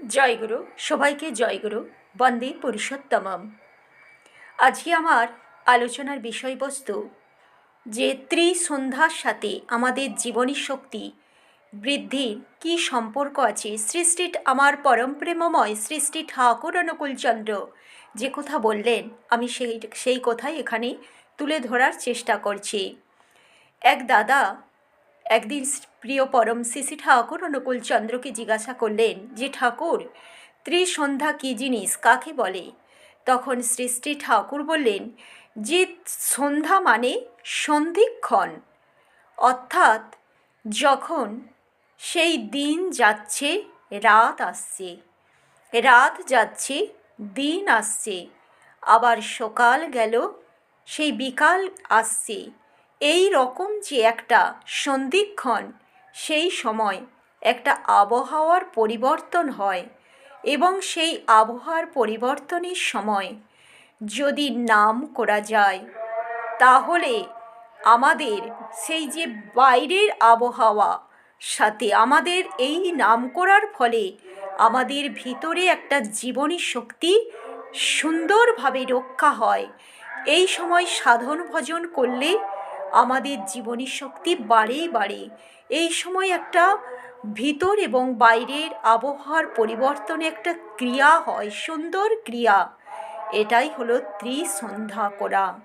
জয়গুরু, সবাইকে জয়গুরু, বন্দে পুরুষোত্তমম। আজকে আমার আলোচনার বিষয়বস্তু, যে ত্রিসন্ধ্যার সাথে আমাদের জীবনী শক্তি বৃদ্ধির কী সম্পর্ক আছে সৃষ্টি আমার পরম প্রেমময় সৃষ্টি ঠাকুর অনুকূলচন্দ্র যে কথা বললেন, আমি সেই সেই কথাই এখানে তুলে ধরার চেষ্টা করছি। এক দাদা একদিন প্রিয় পরম শিশি ঠাকুর অনুকূল চন্দ্রকে জিজ্ঞাসা করলেন, যে ঠাকুর, ত্রিসন্ধ্যা কী জিনিস, কাকে বলে? তখন সৃষ্টি ঠাকুর বললেন, যে সন্ধ্যা মানে সন্ধিক্ষণ। অর্থাৎ যখন সেই দিন যাচ্ছে, রাত আসছে। রাত যাচ্ছে, দিন আসছে। আবার সকাল গেল, সেই বিকাল আসছে। এই রকম যে একটা সন্ধিক্ষণ সেই সময় একটা আবহাওয়ার পরিবর্তন হয় এবং সেই আবহাওয়ার পরিবর্তনের সময় যদি নাম করা যায়, তাহলে আমাদের সেই যে বাইরের আবহাওয়া, সাথে আমাদের এই নাম করার ফলে আমাদের ভিতরে একটা জীবনী শক্তি সুন্দরভাবে রক্ষা হয়। এই সময় সাধন ভজন করলে আমাদের জীবনী শক্তি বাড়েই বাড়ে। এই সময় একটা ভিতর এবং বাইরের আবহাওয়ার পরিবর্তনে একটা ক্রিয়া হয়, সুন্দর ক্রিয়া। এটাই হলো ত্রিসন্ধ্যা করা।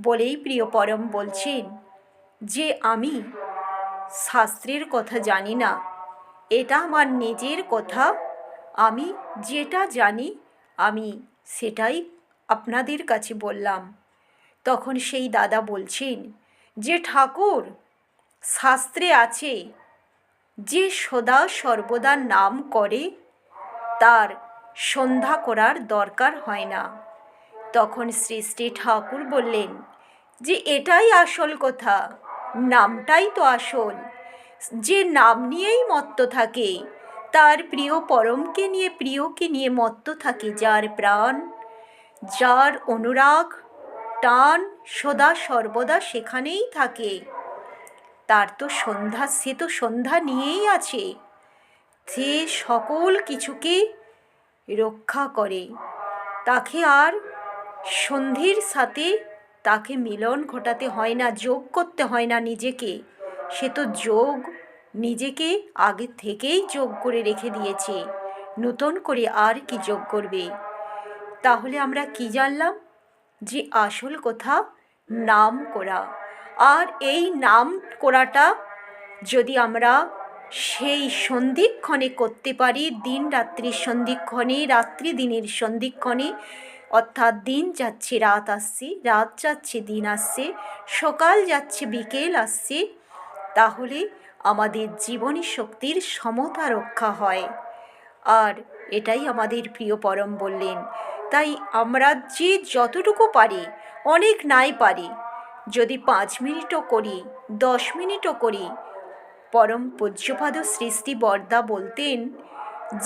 বলেই প্রিয় পরম বলছেন যে, আমি শাস্ত্রের কথা জানি না। এটা আমার নিজের কথা। আমি যেটা জানি, আমি সেটাই আপনাদের কাছে বললাম। তখন সেই দাদা বলছেন যে ঠাকুর শাস্ত্রে আছে, যে সদা সর্বদা নাম করে, তার সন্ধ্যা করার দরকার হয় না। তখন শ্রী শ্রী ঠাকুর বললেন, যে এটাই আসল কথা, নামটাই তো আসল। যে নাম নিয়েই মত্ত থাকে, তার প্রিয় পরমকে নিয়ে, প্রিয়কে নিয়ে মত্ত থাকে যার প্রাণ, যার অনুরাগ টান সদা সর্বদা সেখানেই থাকে। তার তো সন্ধ্যা, সে তো সন্ধ্যা নিয়েই আছে। সে সকল কিছুকে রক্ষা করে, তাকে আর সন্ধির সাথে তাকে মিলন ঘটাতে হয় না, যোগ করতে হয় না নিজেকে। সে তো যোগ নিজেকে আগে থেকেই যোগ করে রেখে দিয়েছে। নতুন করে আর কি যোগ করবে? তাহলে আমরা কি জানলাম? যে আসল কথা, নাম করা। আর এই নাম করাটা যদি আমরা সেই সন্ধিক্ষণে করতে পারি, দিন রাত্রির সন্ধিক্ষণে, রাত্রি দিনের সন্ধিক্ষণে, অর্থাৎ দিন যাচ্ছে, রাত আসছে, রাত যাচ্ছে, দিন আসছে, সকাল যাচ্ছে, বিকেল আসছে, তাহলে আমাদের জীবনী শক্তির সমতা রক্ষা হয়। আর এটাই আমাদের প্রিয় পরম বললেন। তাই আমরা যে যতটুকু পারি, অনেক নাই পারি। যদি পাঁচ মিনিটও করি, দশ মিনিটও করি, পরম পূজ্যপাদ সৃষ্টি বর্দা বলতেন,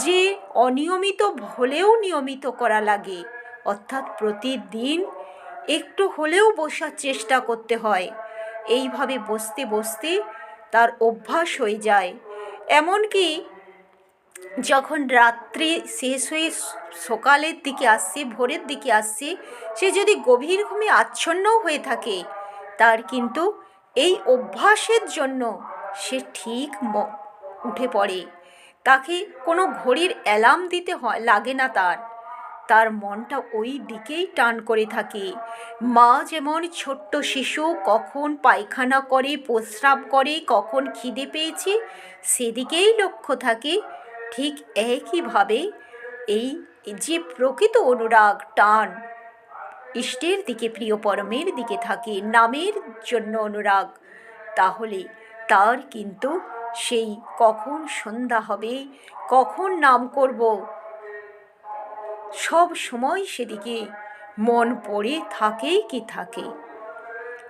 যে অনিয়মিত হলেও নিয়মিত করা লাগে, অর্থাৎ প্রতিদিন একটু হলেও বসার চেষ্টা করতে হয়। এইভাবে বসতে বসতে তার অভ্যাস হয়ে যায়। এমনকি যখন রাত্রি শেষ হয়ে সকালের দিকে আসছে ভোরের দিকে আসছে সে যদি গভীর ঘুমে আচ্ছন্নও হয়ে থাকে, তার কিন্তু এই অভ্যাসের জন্য সে ঠিক উঠে পড়ে। তাকে কোনো ঘড়ির অ্যালার্ম দিতে হয়, লাগে না তার। তার মনটা ওই দিকেই টান করে থাকে। মা যেমন ছোট্ট শিশু, কখন পায়খানা করে, প্রস্রাব করে, কখন খিদে পেয়েছে, সেদিকেই লক্ষ্য থাকে। ঠিক একইভাবে এই যে প্রকৃত অনুরাগ টান, ইষ্টের দিকে প্রিয় পরমের দিকে থাকে নামের জন্য অনুরাগ, তাহলে তার কিন্তু সেই কখন সন্ধ্যা হবে, কখন নাম করব? সব সময় সেদিকে মন পড়ে থাকে কি থাকে।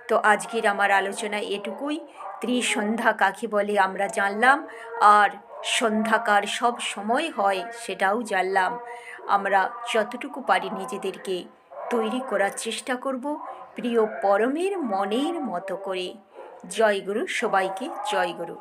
তো আজকের আমার আলোচনা এটুকুই। ত্রিসন্ধ্যা কাকে বলে আমরা জানলাম। আর সন্ধ্যাকার সব সময় হয় সেটাও জানলাম। আমরা যতটুকু পারি নিজেদেরকে তৈরি করার চেষ্টা করব প্রিয় পরমের মনের মতো করে। জয়গুরু সবাইকে জয়গুরু